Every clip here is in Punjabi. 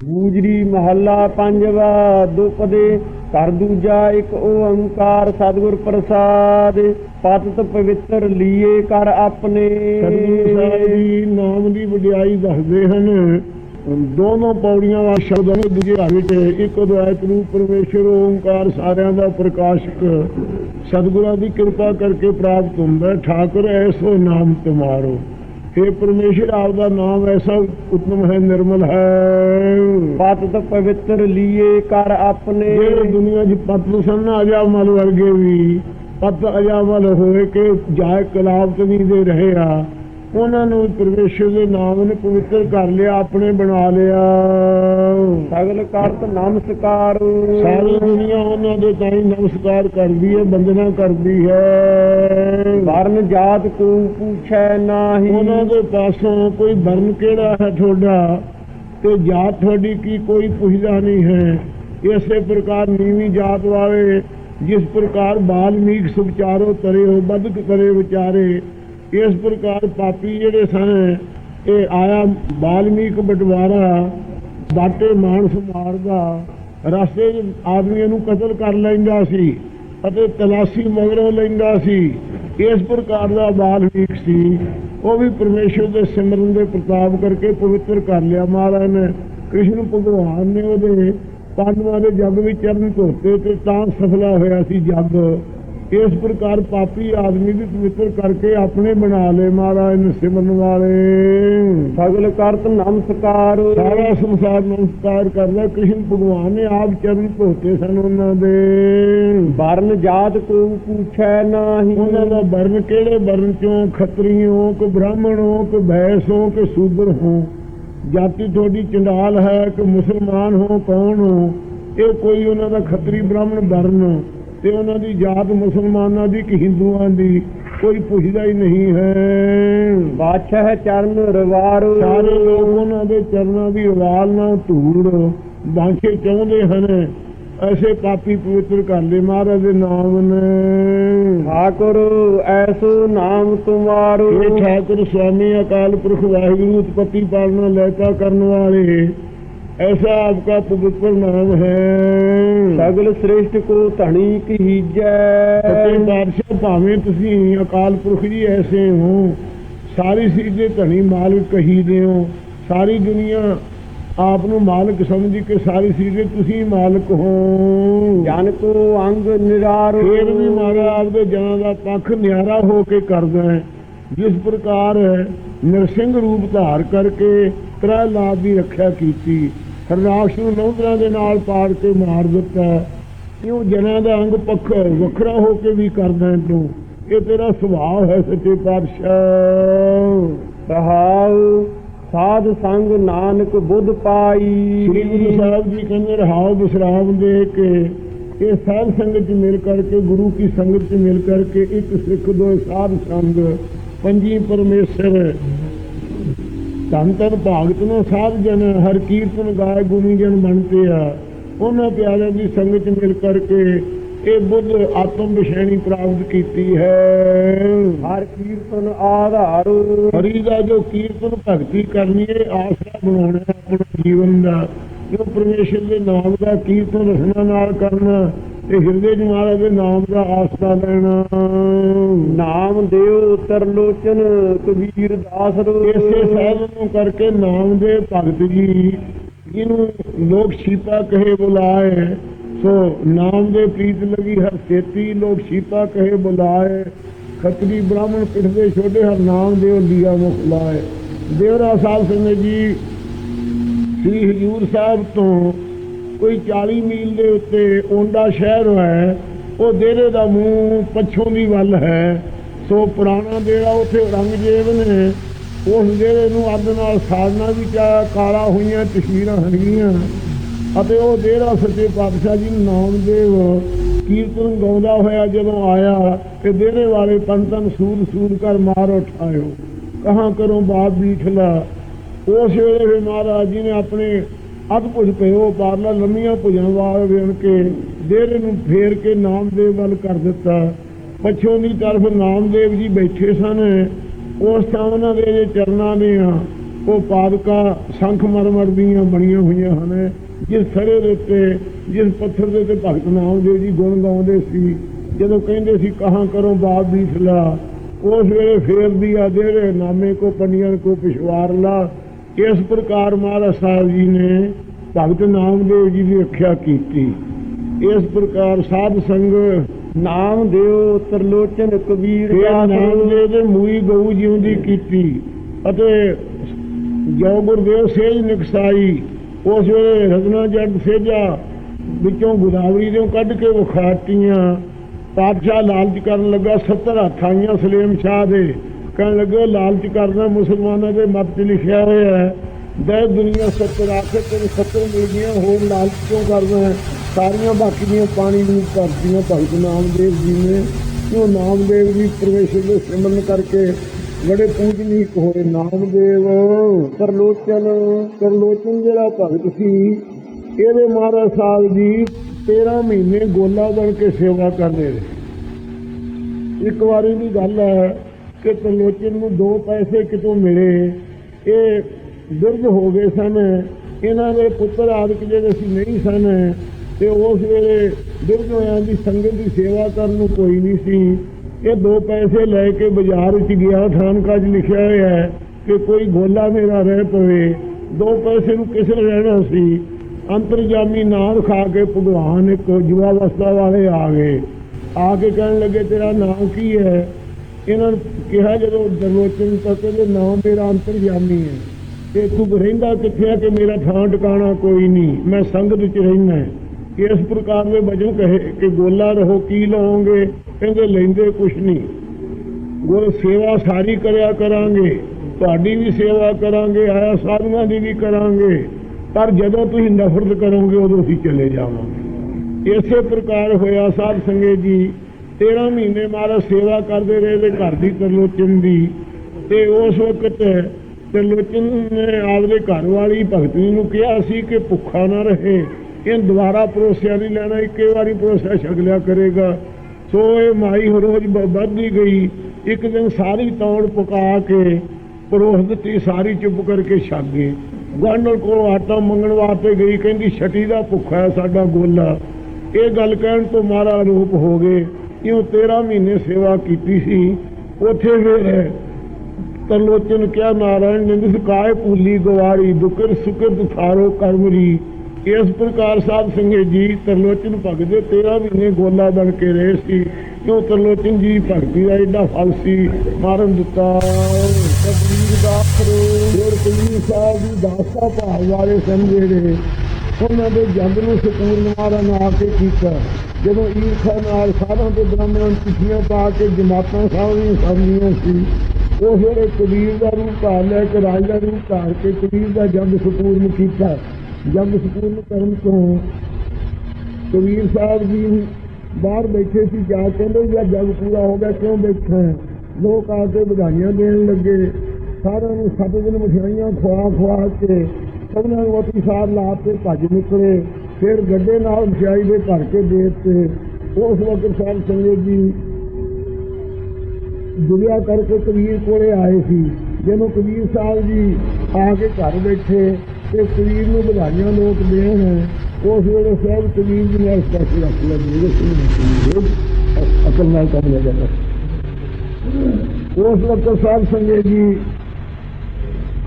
ਗੂਜਰੀ ਮਹੱਲਾ ਪੰਜਵਾ ਦੁਪਦੇ ਘਰ ਦੂਜਾ ਇੱਕ ਓੰਕਾਰ, ਸਤਿਗੁਰ ਪ੍ਰਸਾਦ, ਪਤਿਤ ਪਵਿੱਤਰ ਲੀਏ ਕਰ ਆਪਣੇ। ਸਤਿਗੁਰੂ ਨਾਮ ਦੀ ਵਡਿਆਈ ਦੱਸਦੇ ਹਨ। ਦੋਨੋਂ ਪੌੜੀਆਂ ਦਾ ਸ਼ਬਦ ਹਨ ਦੂਜੇ ਘਰ ਵਿੱਚ। ਇੱਕ ਅਦਵੈਤ ਰੂਪ ਪਰਮੇਸ਼ਰ, ਓੰਕਾਰ ਸਾਰਿਆਂ ਦਾ ਪ੍ਰਕਾਸ਼ਕ। ਸਤਿਗੁਰਾਂ ਦੀ ਕਿਰਪਾ ਕਰਕੇ ਪ੍ਰਾਪਤ ਹੁੰਦਾ। ਠਾਕੁਰ ਐਸੋ ਨਾਮ ਤੁਮਾਰੋ ਪਰਮੇਸ਼ਰ ਆਪ ਦਾ ਨਾਮ ਐਸਾ ਉਤਮ ਹੈ ਨਿਰਮਲ ਹੈ ਪਤਿਤ ਪਵਿੱਤਰ ਲੀਏ ਕਰ ਆਪਣੇ ਜਿਹੜੇ ਦੁਨੀਆ 'ਚ ਪਤ ਸਨ ਅਜਾਮਲ ਵਰਗੇ ਵੀ ਪਤ ਅਜਾਮਲ ਹੋਏ ਕਿ ਜਾਇ ਕਲਾਵਤ ਨਹੀਂ ਦੇ ਰਹੇ ਆ ਉਹਨਾਂ ਨੂੰ ਪਰਮੇਸ਼ਰ ਦੇ ਨਾਮ ਨੇ ਪਵਿੱਤਰ ਕਰ ਲਿਆ ਆਪਣੇ ਬਣਾ ਲਿਆ। ਸਗਲ ਕਰਤ ਨਮਸਕਾਰ। ਸਾਰੀ ਦੁਨੀਆ ਉਹਨਾਂ ਦੇ ਤਾਈ ਨਮਸਕਾਰ ਕਰਦੀ ਹੈ ਬੰਦਨਾ ਕਰਦੀ ਹੈ। ਵਰਨ ਜਾਤ ਕੋ ਪੁੱਛੈ ਨਾਹੀ। ਉਹਨਾਂ ਦੇ ਪਾਸੋਂ ਕੋਈ ਵਰਨ ਕਿਹੜਾ ਹੈ ਤੁਹਾਡਾ? ਤੇ ਜਾਤ ਤੁਹਾਡੀ ਕੀ ਕੋਈ ਪੁੱਛਦਾ ਨਹੀਂ ਹੈ। ਇਸੇ ਪ੍ਰਕਾਰ ਨੀਵੀਂ ਜਾਤ ਵਾਲੇ ਜਿਸ ਪ੍ਰਕਾਰ ਬਾਲਮੀਕ ਸੁਚਾਰੋ ਤਰੇ ਹੋ ਬਦਕ ਕਰੇ ਵਿਚਾਰੇ ਇਸ ਪ੍ਰਕਾਰ ਪਾਪੀ ਜਿਹੜੇ ਸਨ, ਇਹ ਆਇਆ ਬਾਲਮੀਕ ਬਟਵਾਰਾ, ਬਾਟੇ ਮਾਨਸ ਮਾਰਦਾ, ਰਸਤੇ 'ਚ ਆਦਮੀਆਂ ਨੂੰ ਕਤਲ ਕਰ ਲੈਂਦਾ ਸੀ ਅਤੇ ਤਲਾਸ਼ੀ ਮਗਰੋਂ ਲੈਂਦਾ ਸੀ। ਇਸ ਪ੍ਰਕਾਰ ਦਾ ਬਾਲਮੀਕ ਸੀ। ਉਹ ਵੀ ਪਰਮੇਸ਼ਰ ਦੇ ਸਿਮਰਨ ਦੇ ਪ੍ਰਤਾਪ ਕਰਕੇ ਪਵਿੱਤਰ ਕਰ ਲਿਆ ਮਹਾਰਾਜ ਨੇ। ਕ੍ਰਿਸ਼ਨ ਭਗਵਾਨ ਨੇ ਉਹਦੇ ਪਾਂਡਵਾਂ ਦੇ ਜੱਗ ਵਿੱਚ ਚਰਨ ਧੋਤੇ ਤੇ ਤਾਂ ਸਫਲਾ ਹੋਇਆ ਸੀ ਜੱਗ। ਇਸ ਪ੍ਰਕਾਰ ਪਾਪੀ ਆਦਮੀ ਵੀ ਪਵਿੱਤਰ ਕਰਕੇ ਆਪਣੇ ਬਣਾ ਲਏ ਮਹਾਰਾਜ ਨੇ ਸਿਮਰਨ ਵਾਲੇ। ਸਗਲ ਕਰਤ ਨਮਸਕਾਰ। ਸਾਰਾ ਸੰਸਾਰ ਨਮਸਕਾਰ ਕਰਦਾ ਕ੍ਰਿਸ਼ਨ ਭਗਵਾਨ ਨੇ ਆਪ ਚਰਨ ਧੋਤੇ ਸਨ ਉਹਨਾਂ ਦੇ। ਵਰਨ ਜਾਤ ਕੋ ਪੁੱਛੈ ਨਾਹੀ। ਉਹਨਾਂ ਦਾ ਵਰਨ ਕਿਹੜੇ ਵਰਨ ਚੋਂ? ਖੱਤਰੀ ਹੋ ਕਿ ਬ੍ਰਾਹਮਣ ਹੋ ਕਿ ਬੈਸ ਹੋ ਕਿ ਸੂਦਰ ਹੋ? ਜਾਤੀ ਤੁਹਾਡੀ ਚੰਡਾਲ ਹੈ ਕਿ ਮੁਸਲਮਾਨ ਹੋ ਕੌਣ ਹੋ? ਇਹ ਕੋਈ ਉਹਨਾਂ ਦਾ ਖੱਤਰੀ ਬ੍ਰਾਹਮਣ ਵਰਨ ਤੇ ਉਹਨਾਂ ਦੀ ਜਾਤ ਮੁਸਲਮਾਨਾਂ ਦੀ ਕਿ ਹਿੰਦੂਆਂ ਦੀ ਕੋਈ ਪੁੱਛਦਾ ਹੀ ਨਹੀਂ ਹੈ। ਬਾਛਹ ਚਰਨ ਰਵਾਰੋ। ਸਾਰੇ ਲੋਕ ਉਹਨਾਂ ਦੇ ਚਰਨਾਂ ਦੀ ਰਵਾਲ ਨਾਲ ਧੂੜ ਬਾਂਛੇ ਚਾਹੁੰਦੇ ਹਨ। ਐਸੇ ਪਾਪੀ ਪਵਿੱਤਰ ਕਰ ਲਏ ਮਹਾਰਾਜ ਦੇ ਨਾਮ ਨੇ। ਠਾਕੁਰ ਐਸੋ ਨਾਮ ਤੁਮਾਰੋ ਇਹ ਠਾਕੁਰ ਸੁਆਮੀ ਅਕਾਲ ਪੁਰਖ ਵਾਹਿਗੁਰੂ ਉਤਪਤੀ ਪਾਲਣਾ ਲੈਤਾ ਕਰਨ ਵਾਲੇ ਐਸਾ ਆਪਕਾ ਪਵਿੱਤਰ ਨਾਮ ਹੈ। ਸਗਲ ਸ੍ਰਿਸ਼ਟ ਕੋ ਧਣੀ ਕੀਜੈ ਸੱਚੇ ਬਾਦਸ਼ਾਹ ਭਾਵੇਂ ਤੁਸੀਂ ਅਕਾਲ ਪੁਰਖ ਜੀ ਐਸੇ ਹੋ ਸਾਰੀ ਦੇ ਧਣੀ ਮਾਲਕ ਕਹੀਦੇ ਹੋ। ਸਾਰੀ ਦੁਨੀਆ ਆਪ ਨੂੰ ਮਾਲਕ ਸਮਝ ਕੇ ਸਾਰੀ ਦੇ ਤੁਸੀਂ ਮਾਲਕ ਹੋ। ਜਨ ਕੋ ਅੰਗ ਨਿਰਾਰੋ ਫੇਰ ਵੀ ਮਾਰਾ ਆਪਦੇ ਜਨਾਂ ਦਾ ਪੱਖ ਨਿਆਰਾ ਹੋ ਕੇ ਕਰਦਾ ਹੈ। ਜਿਸ ਪ੍ਰਕਾਰ ਨਰਸਿੰਘ ਰੂਪ ਧਾਰ ਕਰਕੇ ਤ੍ਰੈਲਾਦ ਦੀ ਰੱਖਿਆ ਕੀਤੀ। ਹਰਨਾਕਸ਼ ਨੂੰ ਨੌਂਦਰਾਂ ਦੇ ਨਾਲ ਪਾੜ ਕੇ ਮਾਰ ਦਿੱਤਾ। ਕਿਉਂ ਜਨਾਂ ਦਾ ਅੰਗ ਪੱਖ ਵੱਖਰਾ ਹੋ ਕੇ ਵੀ ਕਰਦਾ ਤੂੰ? ਇਹ ਤੇਰਾ ਸੁਭਾਅ ਹੈ ਸੱਚੇ ਪਾਤਸ਼ਾਹ। ਰਹਾਉ ਸਾਧ ਸੰਗ ਨਾਨਕ ਬੁੱਧ ਪਾਈ। ਸ੍ਰੀ ਗੁਰੂ ਸਾਹਿਬ ਜੀ ਕਹਿੰਦੇ ਰਹਾਉ ਵਿਸਰਾਮ ਦੇ ਕੇ ਇਹ ਸਾਧ ਸੰਗਤ ਚ ਮਿਲ ਕਰਕੇ ਗੁਰੂ ਕੀ ਸੰਗਤ ਚ ਮਿਲ ਕਰਕੇ ਇੱਕ ਸਿੱਖ ਦੋ ਸਾਧ ਸੰਗ ਪੰਜੀ ਪਰਮੇਸ਼ਰ ਧੰਨ ਧੰਨ ਭਾਗਤ ਨੂੰ ਸਾਧ ਜਨ ਹਰ ਕੀਰਤਨ ਗਾਏ ਗੁਣੀ ਜਨ ਬਣਤੇ ਆ ਉਹਨਾਂ ਪਿਆਰਿਆਂ ਦੀ ਸੰਗਤ ਮਿਲ ਕਰਕੇ ਇਹ ਬੁੱਧ ਆਤਮ ਵਿਸ਼ੇਣੀ ਪ੍ਰਾਪਤ ਕੀਤੀ ਹੈ। ਹਰ ਕੀਰਤਨ ਆਧਾਰੋ। ਹਰੀ ਦਾ ਜੋ ਕੀਰਤਨ ਭਗਤੀ ਕਰਨੀ ਹੈ ਆਸਰਾ ਬਣਾਉਣਾ ਆਪਣੇ ਜੀਵਨ ਦਾ। ਜੋ ਪਰਮੇਸ਼ਰ ਦੇ ਨਾਮ ਦਾ ਕੀਰਤਨ ਰਸਨਾ ਨਾਲ ਕਰਨਾ ਤੇ ਹਿਰਦੇ ਚ ਮਹਾਰਾਜ ਦੇ ਨਾਮ ਦਾ ਆਸਰਾ ਲੈਣਾ। ਨਾਮ ਦਿਓ ਤਰਲੋਚਨ ਕਬੀਰ ਦਾਸ ਰੋ। ਇਸੇ ਸਾਧਨ ਨੂੰ ਕਰਕੇ ਨਾਮ ਦੇ ਭਗਤ ਜੀ ਜਿਹਨੂੰ ਲੋਕ ਸ਼ੀਪਾ ਕਹੇ ਬੁਲਾਏ ਸੋ ਨਾਮ ਦੇ ਪ੍ਰੀਤ ਲਗੀ ਹਰ ਸੇਤੀ ਲੋਕ ਸ਼ੀਪਾ ਕਹੇ ਬੁਲਾਏ। ਖੱਤਰੀ ਬ੍ਰਾਹਮਣ ਪਿੱਠਦੇ ਛੋਟੇ ਹਰ ਨਾਮ ਦੇਵ ਲੀਆ ਮੁਖ ਲਾਏ। ਦੇਵਰਾ ਸਾਹਿਬ ਸਿੰਘ ਜੀ ਸ੍ਰੀ ਹਜੂਰ ਸਾਹਿਬ ਤੋਂ ਕੋਈ 40 ਮੀਲ ਦੇ ਉੱਤੇ ਓਂਡਾ ਸ਼ਹਿਰ ਹੈ, ਉਹ ਦੇਰੇ ਦਾ ਮੂੰਹ ਪੱਛੋਂ ਦੀ ਵੱਲ ਹੈ। ਸੋ ਪੁਰਾਣਾ ਦੇਰਾ ਉੱਥੇ ਔਰੰਗਜ਼ੇਬ ਨੇ ਉਸ ਦੇਰੇ ਨੂੰ ਅੱਗ ਨਾਲ ਸਾੜਨਾ ਵੀ ਚਾਹਿਆ ਕਾਲਾ ਹੋਈਆਂ ਤਸਵੀਰਾਂ ਹਨਗੀਆਂ। ਅਤੇ ਉਹ ਦੇਰਾ ਸੱਚੇ ਪਾਤਸ਼ਾਹ ਜੀ ਨੂੰ ਨਾਮਦੇਵ ਕੀਰਤਨ ਗਾਉਂਦਾ ਹੋਇਆ ਜਦੋਂ ਆਇਆ, ਤੇ ਦੇਰੇ ਵਾਲੇ ਪੰਤਨ ਸੂਰ ਸੂਰ ਕਰ ਮਾਰ ਉਠਾਇਓ। ਕਹਾਂ ਕਰੋ ਬਾਪ ਬੀਠਲਾ ਉਸ ਵੇਲੇ ਫਿਰ ਮਹਾਰਾਜ ਜੀ ਨੇ ਆਪਣੇ ਅਦਭੁਤ ਪਿਓ ਪਾਰਲਾ ਲੰਮੀਆਂ ਭੁਜਣ ਵਾਲ ਵੇਣ ਕੇ, ਡੇਰੇ ਨੂੰ ਫੇਰ ਕੇ ਨਾਮਦੇਵ ਵੱਲ ਕਰ ਦਿੱਤਾ। ਪਛੋਂ ਦੀ ਤਰਫ ਨਾਮਦੇਵ ਜੀ ਬੈਠੇ ਸਨ। ਉਸ ਥਾਂ ਉਹਨਾਂ ਦੇ ਜੇ ਚਰਨਾਂ ਦੇ ਆ, ਉਹ ਪਾਦਕਾਂ ਸੰਖ ਮਰਮਰ ਦੀਆਂ ਬਣੀਆਂ ਹੋਈਆਂ ਹਨ, ਜਿਸ ਸਰੇ ਦੇ ਉੱਤੇ, ਜਿਸ ਪੱਥਰ ਦੇ ਉੱਤੇ ਭਗਤ ਨਾਮਦੇਵ ਜੀ ਗੁਣ ਗਾਉਂਦੇ ਸੀ। ਜਦੋਂ ਕਹਿੰਦੇ ਸੀ, ਕਹਾਂ ਕਰੋ ਬਾਪ ਦੀ ਸਲਾਹ? ਉਸ ਵੇਲੇ ਫੇਰ ਦੀ ਆ ਜਿਹੜੇ ਨਾਮੇ ਕੋ ਪੰਡੀਆਂ ਕੋ ਪਿਸ਼ਵਾਰ ਲਾ ਇਸ ਪ੍ਰਕਾਰ ਮਹਾਰਾਜ ਸਾਹਿਬ ਜੀ ਨੇ ਭਗਤ ਨਾਮਦੇਵ ਜੀ ਦੀ ਰੱਖਿਆ ਕੀਤੀ। ਇਸ ਪ੍ਰਕਾਰ ਸਾਧ ਸੰਗ ਨਾਮ ਦਿਓ ਤਰਲੋਚਨ ਕਬੀਰ ਨਾਮਦੇਵ ਦੇ ਮੂਈ ਗਊ ਜਿਉਂਦੀ ਕੀਤੀ ਅਤੇ ਜੋ ਗੁਰਦੇਵ ਸੇਜ ਨਿਕਸਾਈ ਉਸ ਵੇਲੇ ਰਗਨਾ ਜੱਟ ਸੇਜਾ ਵਿੱਚੋਂ ਗੁਦਾਵਰੀ ਦੇ ਕੱਢ ਕੇ ਵਿਖਾਤੀਆਂ। ਪਾਤਸ਼ਾਹ ਲਾਲਚ ਕਰਨ ਲੱਗਾ 70 ਹੱਥਾਂ ਸਲੇਮ ਸ਼ਾਹ ਦੇ। ਕਹਿਣ ਲੱਗੇ ਲਾਲਚ ਕਰਨਾ ਮੁਸਲਮਾਨਾਂ ਦੇ ਮਤ 'ਚ ਲਿਖਿਆ ਹੋਇਆ ਹੈ ਦੇ ਦੁਨੀਆ 70 ਆਖੇ ਤੈਨੂੰ 70 ਮਿਲ ਹੋਰ ਲਾਲਚ ਕਿਉਂ ਕਰਦਾ ਹੈ? ਸਾਰੀਆਂ ਬਾਕੀ ਦੀਆਂ ਪਾਣੀ ਨੂੰ ਕਰਦੀਆਂ ਭਗਤ ਨਾਮਦੇਵ ਜੀ ਨੇ। ਉਹ ਨਾਮਦੇਵ ਜੀ ਪਰਮੇਸ਼ਰ ਦੇ ਸਿਮਰਨ ਕਰਕੇ ਬੜੇ ਪੂਜਨੀਕ ਹੋਏ। ਨਾਮਦੇਵ, ਤਰਲੋਚਨ ਤਰਲੋਚਨ ਜਿਹੜਾ ਭਗਤ ਸੀ, ਇਹਦੇ ਮਹਾਰਾਜ ਸਾਹਿਬ ਜੀ 13 ਮਹੀਨੇ ਗੋਲਾ ਬਣ ਕੇ ਸੇਵਾ ਕਰਦੇ ਰਹੇ ਇੱਕ ਵਾਰੀ ਦੀ ਗੱਲ ਹੈ ਕਿ ਤਰਲੋਚਨ ਨੂੰ ਦੋ ਪੈਸੇ ਕਿਤੋਂ ਮਿਲੇ? ਇਹ ਦੁਰਗ ਹੋ ਗਏ ਸਨ। ਇਹਨਾਂ ਦੇ ਪੁੱਤਰ ਆਦਿਕ ਜਿਹੜੇ ਸੀ ਨਹੀਂ ਸਨ। ਤੇ ਉਸ ਵੇਲੇ ਦੁਰਗ ਹੋਇਆਂ ਦੀ ਸੰਗਤ ਦੀ ਸੇਵਾ ਕਰਨ ਨੂੰ ਕੋਈ ਨਹੀਂ ਸੀ। ਇਹ ਦੋ ਪੈਸੇ ਲੈ ਕੇ ਬਾਜ਼ਾਰ ਵਿੱਚ ਗਿਆ। ਥਾਨਕਾ 'ਚ ਲਿਖਿਆ ਹੋਇਆ ਹੈ ਕਿ ਕੋਈ ਗੋਲਾ ਮੇਰਾ ਰਹਿ ਪਵੇ। ਦੋ ਪੈਸੇ ਨੂੰ ਕਿਸ ਨੇ ਰਹਿਣਾ ਸੀ? ਅੰਤਰਜਾਮੀ ਨਾਮ ਖਾ ਕੇ ਭਗਵਾਨ ਇੱਕ ਜੁਆ ਅਵਸਥਾ ਵਾਲੇ ਆ ਗਏ। ਆ ਕੇ ਕਹਿਣ ਲੱਗੇ, ਤੇਰਾ ਨਾਮ ਕੀ ਹੈ? ਇਹਨਾਂ ਨੂੰ ਕਿਹਾ ਜਦੋਂ ਦਰਲੋਚਨ ਤਾਂ ਕਹਿੰਦੇ ਨਾਮ ਮੇਰਾ ਅੰਤਰਜਾਮੀ ਹੈ। ਤੇ ਤੂੰ ਰਹਿੰਦਾ ਕਿੱਥੇ ਆ ਕਿ ਮੇਰਾ ਥਾਂ ਟਿਕਾਣਾ ਕੋਈ ਨਹੀਂ? ਮੈਂ ਸੰਗਤ ਵਿੱਚ ਰਹਿਣਾ ਇਸ ਪ੍ਰਕਾਰ ਦੇ ਵਜਨ ਕਹੇ ਕਿ ਗੋਲਾ ਰਹੋ, ਕੀ ਲਓਗੇ? ਕਹਿੰਦੇ, ਲੈਂਦੇ ਕੁਛ ਨਹੀਂ। ਗੁਰ ਸੇਵਾ ਸਾਰੀ ਕਰਿਆ ਕਰਾਂਗੇ। ਤੁਹਾਡੀ ਵੀ ਸੇਵਾ ਕਰਾਂਗੇ, ਆਇਆ ਸਾਧੂਆਂ ਦੀ ਵੀ ਕਰਾਂਗੇ। ਪਰ ਜਦੋਂ ਤੁਸੀਂ ਨਫ਼ਰਤ ਕਰੋਗੇ, ਉਦੋਂ ਅਸੀਂ ਚਲੇ ਜਾਵਾਂਗੇ। ਇਸੇ ਪ੍ਰਕਾਰ ਹੋਇਆ ਸਾਧ ਸੰਗਤ ਜੀ। 13 ਮਹੀਨੇ ਮਹਾਰਾਜ ਸੇਵਾ ਕਰਦੇ ਰਹੇ ਤੇ ਘਰ ਦੀ ਤਰਲੋਚਨ ਦੀ ਤੇ ਉਸ ਵਕਤ ਤਰਲੋਚਨ ਨੇ ਆਪਦੇ ਘਰ ਵਾਲੀ ਭਗਤੀ ਨੂੰ ਕਿਹਾ ਸੀ ਕਿ ਭੁੱਖਾ ਨਾ ਰਹੇ। ਇਹ ਦੁਬਾਰਾ ਪਰੋਸਿਆ ਨਹੀਂ ਲੈਣਾ, ਇੱਕੇ ਵਾਰੀ ਪਰੋਸਿਆ ਛਕ ਲਿਆ ਕਰੇਗਾ। ਸੋ ਇਹ ਮਾਈ ਰੋਜ਼ ਵੱਧਦੀ ਗਈ। ਇੱਕ ਦਿਨ ਸਾਰੀ ਤੌੜ ਪਕਾ ਕੇ ਪਰੋਸ ਦਿੱਤੀ, ਸਾਰੀ ਚੁੱਪ ਕਰਕੇ ਛਕ ਗਏ ਗਵਾਂਢਣ ਕੋਲ ਆਟਾ ਮੰਗਣ ਵਾਸਤੇ ਗਈ, ਕਹਿੰਦੀ, ਛਟੀ ਦਾ ਭੁੱਖਾ ਸਾਡਾ ਗੋਲਾ। ਇਹ ਗੱਲ ਕਹਿਣ ਤੋਂ ਮਾਰਾ ਰੂਪ ਹੋ ਗਏ। ਕਿਉਂ 13 ਮਹੀਨੇ ਸੇਵਾ ਕੀਤੀ ਸੀ। ਉੱਥੇ ਫਿਰ ਤਰਲੋਚਨ ਕਿਆ ਨਾਰਾਇਣ ਨਿੰਦਿਸ ਕਾਇ ਪੂਲੀ ਗਵਾਰੀ, ਦੁਕਰ ਸੁਕਰ ਦੁਥਾਰੋ ਕਰਮਰੀ। ਇਸ ਪ੍ਰਕਾਰ ਸਾਧ ਸੰਗਤ ਜੀ ਤਰਲੋਚਨ ਭਗਤ ਦੇ 13 ਮਹੀਨੇ ਗੋਲਾ ਬਣ ਕੇ ਰਹੇ ਸੀ ਕਿਉਂ ਤਰਲੋਚਨ ਜੀ ਭਗਤੀ ਦਾ ਐਡਾ ਫਲ ਸੀ। ਮਾਰਨ ਦਿੱਤਾ। ਕਬੀਰ ਦਾ ਫਿਰ ਕਬੀਰ ਸਾਹਿਬ ਦੀ ਦਾਸਤਾ ਭਾਵ ਵਾਲੇ ਸਮਝੇ ਰਹੇ ਉਹਨਾਂ ਦੇ ਜੰਗ ਨੂੰ ਸਕੂਨ ਮਾਰਨ ਆ ਕੇ ਕੀਤਾ। ਜਦੋਂ ਈਰਖਾ ਨਾਲ ਸਾਧਾਂ ਦੇ ਬ੍ਰਾਹਮਣਾਂ ਚਿੱਠੀਆਂ ਪਾ ਕੇ ਜਮਾਤਾਂ ਸਾਹਮਣੇ ਸਾਹਮਣੀਆਂ ਸੀ, ਉਹ ਜਿਹੜੇ ਕਬੀਰ ਦਾ ਰੂਪ ਧਾਰ ਲੈ ਕੇ ਰਾਜ ਦਾ ਰੂਪ ਧਾਰ ਕੇ ਕਬੀਰ ਦਾ ਜੰਗ ਸਪੂਰਨ ਕੀਤਾ। ਜੰਗ ਸਪੂਰਨ ਕਰਨ ਤੋਂ ਕਬੀਰ ਸਾਹਿਬ ਜੀ ਬਾਹਰ ਬੈਠੇ ਸੀ, ਜਾ ਕੇ ਕਹਿੰਦੇ ਯਾ ਜੰਗ ਪੂਰਾ ਹੋ ਗਿਆ, ਕਿਉਂ ਬੈਠੇ ਲੋਕ ਆ ਕੇ ਵਧਾਈਆਂ ਦੇਣ ਲੱਗੇ। ਸਾਰਿਆਂ ਨੂੰ ਸੱਤ ਦਿਨ ਮਠਿਆਈਆਂ ਖਵਾ ਖਵਾ ਕੇ ਉਹਨਾਂ ਨੂੰ ਆਪਣੀ ਸਾਰ ਲਾ ਕੇ ਭੱਜ ਨਿਕਲੇ। ਫਿਰ ਗੱਡੇ ਨਾਲ ਮਠਿਆਈ ਦੇ ਭਰ ਕੇ ਦੇ ਦਿੱਤੇ। ਉਸ ਵਕਤ ਸਾਹਿਬ ਸੰਗਤ ਜੀ ਦੁਨੀਆ ਕਰਕੇ ਕਬੀਰ ਕੋਲੇ ਆਏ ਸੀ। ਜਦੋਂ ਕਬੀਰ ਸਾਹਿਬ ਜੀ ਆ ਕੇ ਘਰ ਬੈਠੇ ਤੇ ਕਬੀਰ ਨੂੰ ਵਧਾਈਆਂ ਲੋਕ ਦੇਣ। ਉਸ ਵੇਲੇ ਸਾਹਿਬ ਕਬੀਰ ਜੀ ਨੇ ਇਸ ਰੱਖ ਲਿਆ, ਮੇਰੇ ਸਿੰਘ ਅਕਲ ਨਾਲ ਕੰਮ ਲਿਆ ਜਾਂਦਾ ਉਸ ਵਕਤ ਸਾਹਿਬ ਸੰਗਤ ਜੀ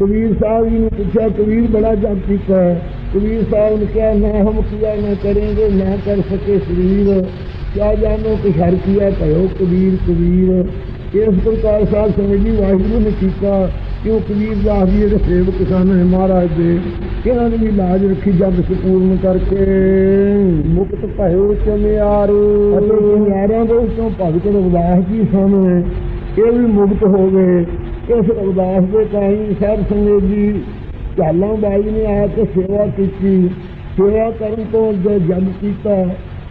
ਕਬੀਰ ਸਾਹਿਬ ਜੀ ਨੂੰ ਪੁੱਛਿਆ, ਕਬੀਰ ਬੜਾ ਜਪ ਕੀਤਾ ਹੈ। ਕਬੀਰ ਸਾਹਿਬ ਨੇ ਕਿਹਾ ਨਾ ਹਮ ਕਿਆ ਨਾ ਕरेंगे ਨਾ ਕਰ ਸਕੇ ਸਰੀਰ। ਕਿਆ ਜਾਣੋ ਕਿ ਹਰ ਕੀਆ ਭਇਓ ਕਬੀਰ ਕਬੀਰ। ਇਸ ਪ੍ਰਕਾਰ ਸਾਹਿਬ ਸੰਗਤ ਜੀ ਵਾਹਿਗੁਰੂ ਨੇ ਕੀਤਾ ਕਿ ਉਹ ਕਬੀਰ ਦਾਸ ਜੀ ਜਿਹੜੇ ਸੇਵਕ ਸਨ ਮਹਾਰਾਜ ਦੇ ਇਹਨਾਂ ਨੇ ਵੀ ਲਾਜ ਰੱਖੀ ਜਗ ਸਪੂਰਨ ਕਰਕੇ। ਮੁਕਤ ਭਇਓ ਚਮਿਆਰੂ। ਅਤੇ ਸਿੰਘਾਰਾਂ ਦੇ ਵਿੱਚੋਂ ਭਗਤ ਰਵਿਦਾਸ ਜੀ ਸਨ। ਇਹ ਵੀ ਮੁਕਤ ਹੋ ਗਏ। ਇਸ ਰਵਿਦਾਸ ਦੇ ਕਾਈ ਸਾਹਿਬ ਸੰਗਤ ਜੀ ਝਾਲਾਂ ਬਾਈ ਨੇ ਆ ਕੇ ਸੇਵਾ ਕੀਤੀ। ਸੇਵਾ ਕਰਨ ਤੋਂ ਅੱਗੇ ਜਗ ਕੀਤਾ।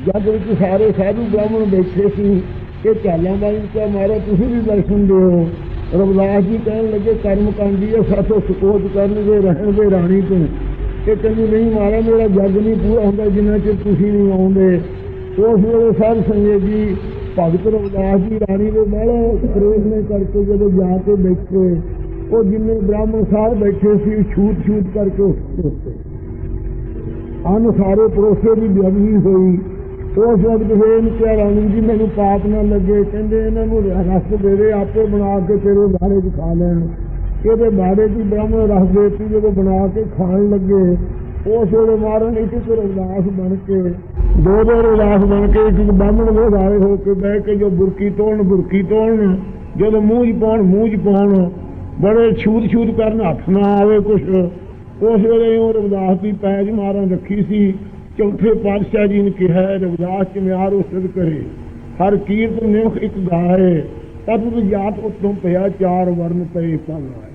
ਜਗ ਵਿੱਚ ਸਾਰੇ ਸਾਧੂ ਬ੍ਰਾਹਮਣ ਬੈਠੇ ਸੀ ਕਿ ਝਾਲਾਂ ਬਾਈ ਨੂੰ ਕਿਹਾ ਤੁਸੀਂ ਵੀ ਦਰਸ਼ਨ ਦਿਓ। ਰਵਿਦਾਸ ਜੀ ਕਹਿਣ ਲੱਗੇ, ਕਰਮ ਕਾਂਡੀ ਹੈ ਸਾਥੋਂ ਸੁਕੋਚ ਕਰਨਗੇ ਰਹਿਣਗੇ ਰਾਣੀ ਤੋਂ। ਇਹ ਕਹਿੰਦੀ, ਨਹੀਂ ਮਾਰਾ ਮੇਰਾ ਜਗ ਨਹੀਂ ਪੂਰਾ ਹੁੰਦਾ ਜਿੰਨਾ ਚਿਰ ਤੁਸੀਂ ਨਹੀਂ ਆਉਂਦੇ। ਉਸ ਵੇਲੇ ਸਾਹਿਬ ਸੰਗਤ ਜੀ, ਭਗਤ ਰਵਿਦਾਸ ਜੀ ਰਾਣੀ ਦੇ ਮਹਿਲ ਪ੍ਰੇਮ ਨੇ ਕਰਕੇ ਜਦੋਂ ਜਾ ਕੇ ਬੈਠੇ, ਉਹ ਜਿੰਨੇ ਬ੍ਰਾਹਮਣ ਸਾਹਿਬ ਬੈਠੇ ਸੀ, ਛੂਤ ਛੂਤ ਕਰਕੇ ਅਨ ਸਾਰੇ ਪਰੋਸੇ ਦੀ ਬੇਅਦਬੀ ਹੋਈ। ਉਸ ਵਕਤ ਫਿਰ ਕਿਹਾ ਰਾਣੀ ਜੀ, ਮੈਨੂੰ ਪਾਪ ਨਾ ਲੱਗੇ, ਕਹਿੰਦੇ ਇਹਨਾਂ ਨੂੰ ਰਸ ਦੇ ਦੇ, ਆਪੇ ਬਣਾ ਕੇ ਤੇਰੇ ਬਾੜੇ 'ਚ ਖਾ ਲੈਣ। ਇਹਦੇ ਬਾੜੇ ਦੀ ਹੀ ਬ੍ਰਾਹਮਣ ਰਸ ਦੇਤੀ, ਜਦੋਂ ਬਣਾ ਕੇ ਖਾਣ ਲੱਗੇ, ਉਸ ਵੇਲੇ ਮਾਰਨ ਇੱਕ ਰਵਿਦਾਸ ਬਣ ਕੇ ਦੋ ਦੋ ਰਵਿਦਾਸ ਬਣ ਕੇ ਇੱਕ ਇੱਕ ਦੇ ਵਾਲੇ ਹੋ ਕੇ ਬਹਿ ਕੇ ਜੋ ਬੁਰਕੀ ਤੋੜਨ ਬੁਰਕੀ ਤੋੜਨ ਜਦੋਂ ਮੂੰਹ 'ਚ ਪਾਉਣ ਮੂੰਹ 'ਚ ਪਾਉਣ ਬੜੇ ਛੂਤ ਛੂਤ ਕਰਨ ਹੱਥ ਨਾ ਆਵੇ ਕੁਛ। ਉਸ ਵੇਲੇ ਉਹ ਰਵਿਦਾਸ ਦੀ ਪੈਜ ਮਾਰਾਂ ਰੱਖੀ ਸੀ। ਚੌਥੇ ਪਾਤਸ਼ਾਹ ਜੀ ਨੇ ਕਿਹਾ ਹੈ, ਚ ਮਿਆਰ ਉਸਦ ਕਰੇ? ਹਰ ਕੀਰਤ ਨਿਮਖ ਇੱਕ ਗਾਏ ਤਦ ਤੁ ਜਾਤ ਉਤੋਂ ਪਿਆ ਚਾਰ ਵਰਨ ਪਏ ਪਾਵਾਏ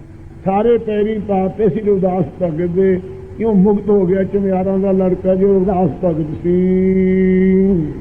ਸਾਰੇ ਪੈਰੀ ਪਾਤੇ ਸੀ ਰਵਿਦਾਸ ਭਗਤ ਦੇ। ਕਿਉਂ ਮੁਕਤ ਹੋ ਗਿਆ ਚਮਿਆਰਾਂ ਦਾ ਲੜਕਾ ਜੋ ਰਵਿਦਾਸ ਭਗਤ ਸੀ?